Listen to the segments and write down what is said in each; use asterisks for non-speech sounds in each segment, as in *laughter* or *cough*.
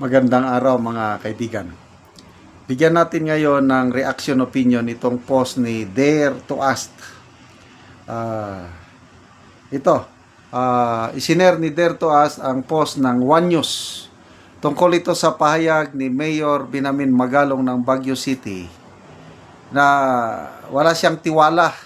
Magandang araw mga kaibigan. Bigyan natin ngayon ng reaction opinion itong post ni Dare to Ask. Ah, ito, ah, isiner ni Dare to Ask ang post ng One News. Tungkol ito sa pahayag ni Mayor Binamin Magalong ng Baguio City na wala siyang tiwala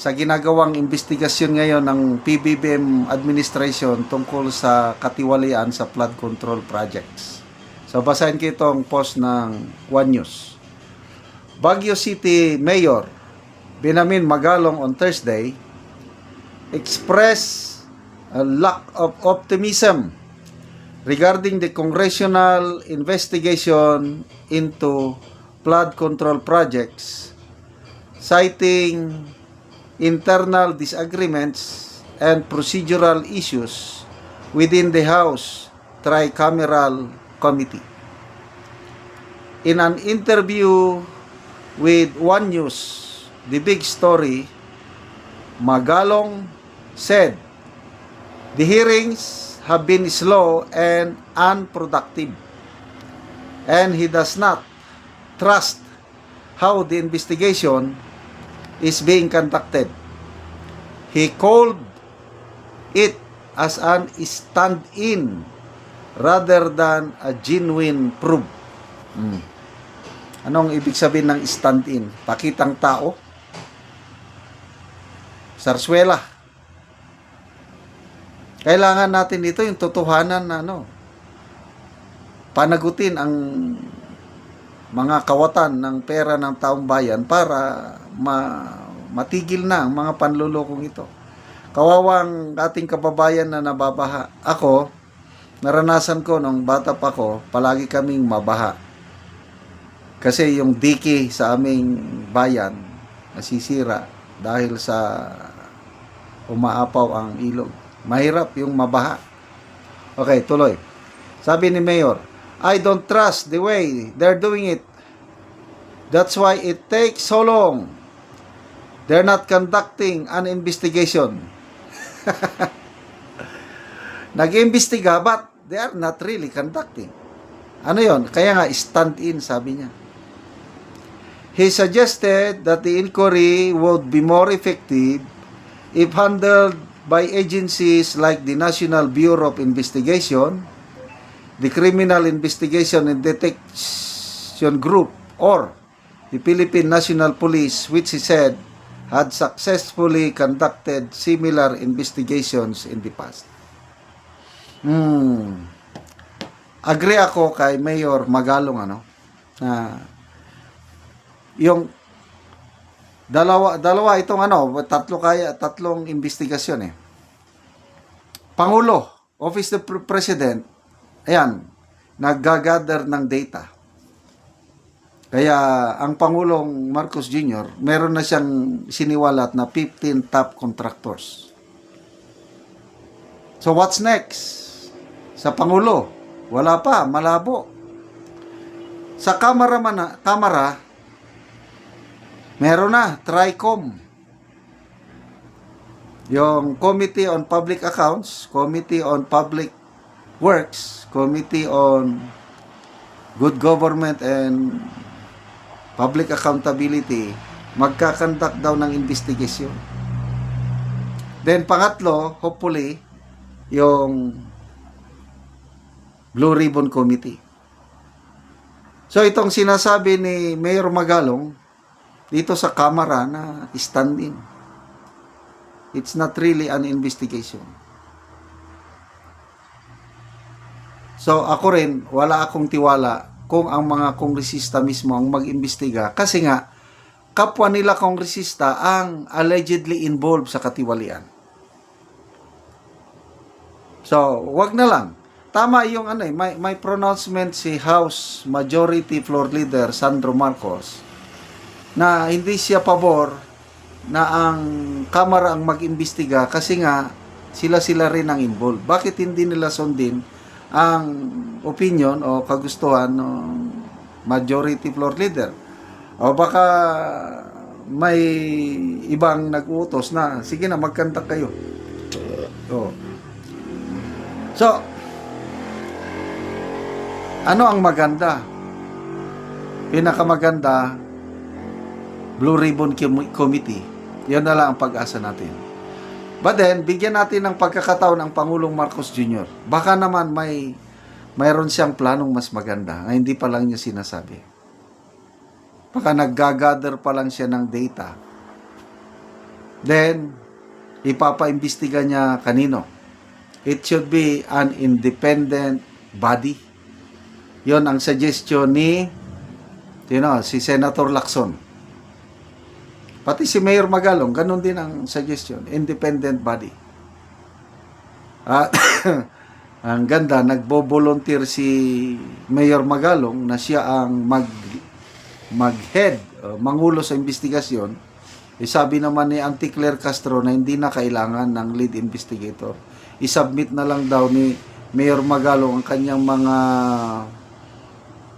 sa ginagawang investigasyon ngayon ng PBBM administration tungkol sa katiwalian sa flood control projects. So basahin ko itong post ng One News. Baguio City Mayor Binamin Magalong on Thursday expressed a lack of optimism regarding the congressional investigation into flood control projects citing internal disagreements and procedural issues within the House Tricameral Committee. In an interview with One News, The Big Story, Magalong said, The hearings have been slow and unproductive, and he does not trust how the investigation is being conducted. He called it as an stand-in rather than a genuine proof. Hmm. Anong ibig sabihin ng stand-in? Pakitang tao? Sarswela. Kailangan natin ito yung totohanan na ano, panagutin ang mga kawatan ng pera ng taong bayan para ma matigil na ang mga panlulokong ito. Kawawang ating kababayan na nababaha. Ako, naranasan ko nung bata pa ko, palagi kaming mabaha. Kasi yung diki sa aming bayan nasisira dahil sa umaapaw ang ilog. Mahirap yung mabaha. Okay, tuloy. Sabi ni Mayor, I don't trust the way they're doing it. That's why it takes so long. They're not conducting an investigation. *laughs* Nag-imbestiga but they are not really conducting. Ano yon? Kaya nga, stand-in, sabi niya. He suggested that the inquiry would be more effective if handled by agencies like the National Bureau of Investigation, the Criminal Investigation and Detection Group, or the Philippine National Police, which he said had successfully conducted similar investigations in the past. Hmm. Agree ako kay Mayor Magalong ano na yung dalawa dalawa itong ano tatlo kaya tatlong investigasyon eh. Pangulo, Office of the President, ayan, naggagather ng data. Kaya ang Pangulong Marcos Jr., meron na siyang siniwalat na 15 top contractors. So what's next? Sa Pangulo, wala pa, malabo. Sa Kamara man na, Kamara, meron na, TRICOM. Yung Committee on Public Accounts, Committee on Public Works, Committee on Good Government and Public Accountability, magkakandak daw ng investigation. Then pangatlo, hopefully, yung Blue Ribbon Committee. So itong sinasabi ni Mayor Magalong dito sa kamera na stand-in. It's not really an investigation. So ako rin, wala akong tiwala kung ang mga kongresista mismo ang mag-imbestiga kasi nga kapwa nila kongresista ang allegedly involved sa katiwalian. So, wag na lang. Tama yung ano eh, may, may pronouncement si House Majority Floor Leader Sandro Marcos na hindi siya pabor na ang Kamara ang mag-imbestiga kasi nga sila-sila rin ang involved. Bakit hindi nila sundin ang opinion o kagustuhan ng majority floor leader? O baka may ibang nag-utos na, sige na, magkanta kayo. So, so Ano ang maganda? Pinakamaganda, Blue Ribbon Com- Committee. Yan na lang ang pag-asa natin. But then, bigyan natin ng pagkakataon ang Pangulong Marcos Jr. Baka naman may mayroon siyang planong mas maganda na hindi pa lang niya sinasabi. Baka naggagather pa lang siya ng data. Then, ipapaimbestiga niya kanino. It should be an independent body. Yon ang suggestion ni you know, si Senator Lacson. Pati si Mayor Magalong, ganun din ang suggestion. Independent body. At *coughs* ang ganda, nagbo-volunteer si Mayor Magalong na siya ang mag mag-head, uh, mangulo sa investigasyon. Eh, sabi naman ni Auntie Claire Castro na hindi na kailangan ng lead investigator. I-submit na lang daw ni Mayor Magalong ang kanyang mga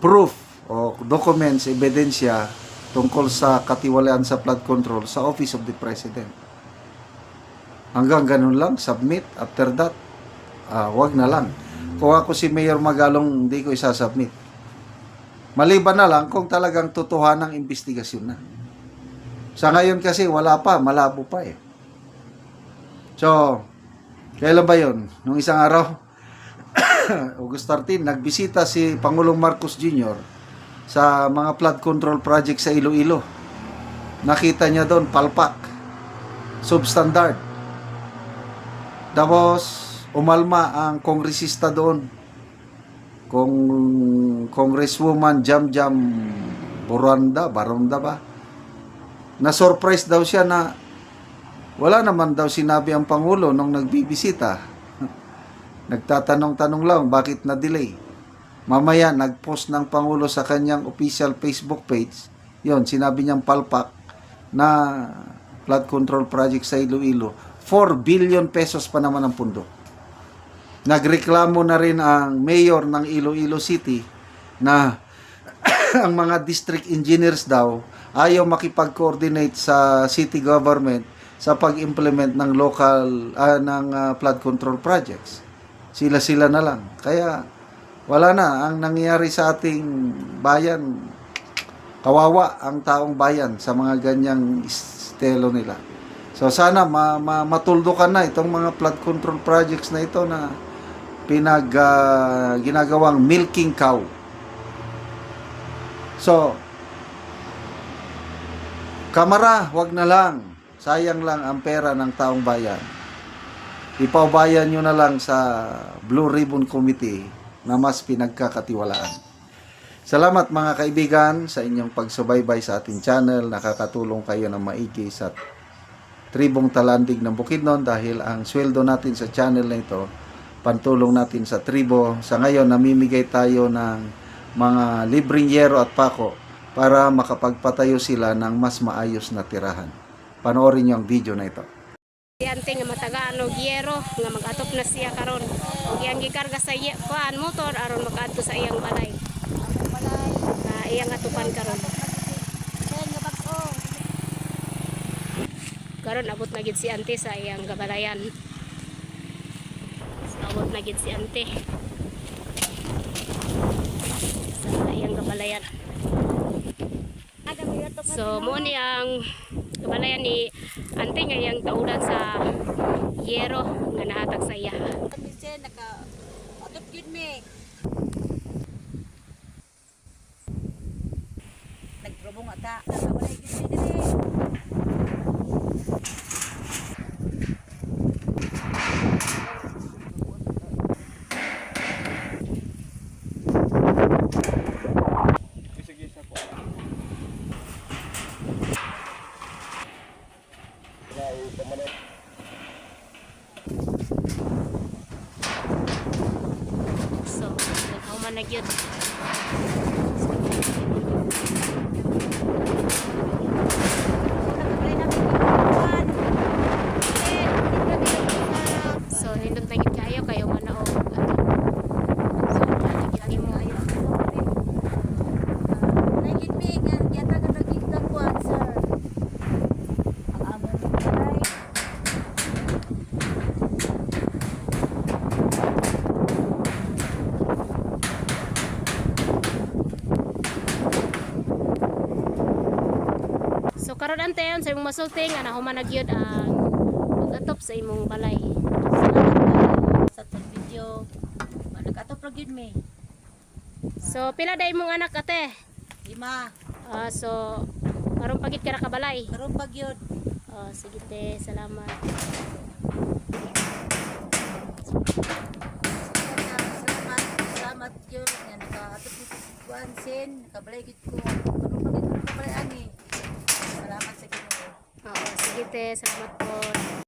proof o documents, ebidensya tungkol sa katiwalaan sa flood control sa Office of the President. Hanggang ganun lang, submit. After that, ah, wag na lang. Kung ako si Mayor Magalong, hindi ko isasubmit. Maliban na lang kung talagang totohanang investigasyon na. Sa ngayon kasi wala pa, malabo pa eh. So, kailan ba yon? Nung isang araw, *coughs* August 13, nagbisita si Pangulong Marcos Jr. sa mga flood control project sa Iloilo. Nakita niya doon, palpak, substandard. Tapos, umalma ang kongresista doon. Kong Congresswoman Jam Jam Boranda, Baronda ba? Na-surprise daw siya na wala naman daw sinabi ang Pangulo nung nagbibisita. *laughs* Nagtatanong-tanong lang bakit na-delay. Mamaya nag-post ng Pangulo sa kanyang official Facebook page. Yon, sinabi niyang palpak na flood control project sa Iloilo. 4 billion pesos pa naman ang pundo. Nagreklamo na rin ang mayor ng Iloilo City na *coughs* ang mga district engineers daw ayaw makipag-coordinate sa city government sa pag-implement ng local ah, ng ah, flood control projects. Sila-sila na lang. Kaya wala na ang nangyayari sa ating bayan. Kawawa ang taong bayan sa mga ganyang estelo nila. So sana ma, ma, matuldukan na itong mga flood control projects na ito na pinag ah, ginagawang milking cow. So, kamara, wag na lang. Sayang lang ang pera ng taong bayan. Ipaubayan nyo na lang sa Blue Ribbon Committee na mas pinagkakatiwalaan. Salamat mga kaibigan sa inyong pagsubaybay sa ating channel. Nakakatulong kayo ng maigi sa tribong talandig ng Bukidnon dahil ang sweldo natin sa channel na ito, pantulong natin sa tribo. Sa ngayon, namimigay tayo ng mga libreng yero at pako para makapagpatayo sila ng mas maayos na tirahan. Panoorin niyo ang video na ito. Si ante nga matagaan og yero nga mag-atop na siya karon. Ug iyang gikarga sa ye, kuan motor aron makaadto sa iyang balay. Na iyang atupan karon. Karon abot na gid si ante sa iyang gabalayan. Abot na gid si ante. Sa iyang gabalayan. So, mo ni ang kabalayan ni ante nga iyang taudan sa yero nga nahatag sa iya. Kasi naka atop me. Nagrobong ata. Nakawalay yun me So, naghaw man na gyud. Nakawalay namin yung So, hindot na gyud kayo kayo man na og ano. So, lagi mo ayo. Nagit me nga yata ka nagkita kuan sir. Ang among balay. Salamat tayon sa imong masulting nga nahuman na gyud ang pag-atop sa imong balay. Salamat sa video. Nag-atop ra gyud me. So pila day imong anak ate? Lima. Ah, so karon pagit ka na kabalay. Karon pa gyud. Oh, sige te, salamat. Salamat, salamat gyud nga naka-atop ni kuan sin, nakabalay ko. Karon pa gyud ko kabalay ani. Oo, sige te, salamat po.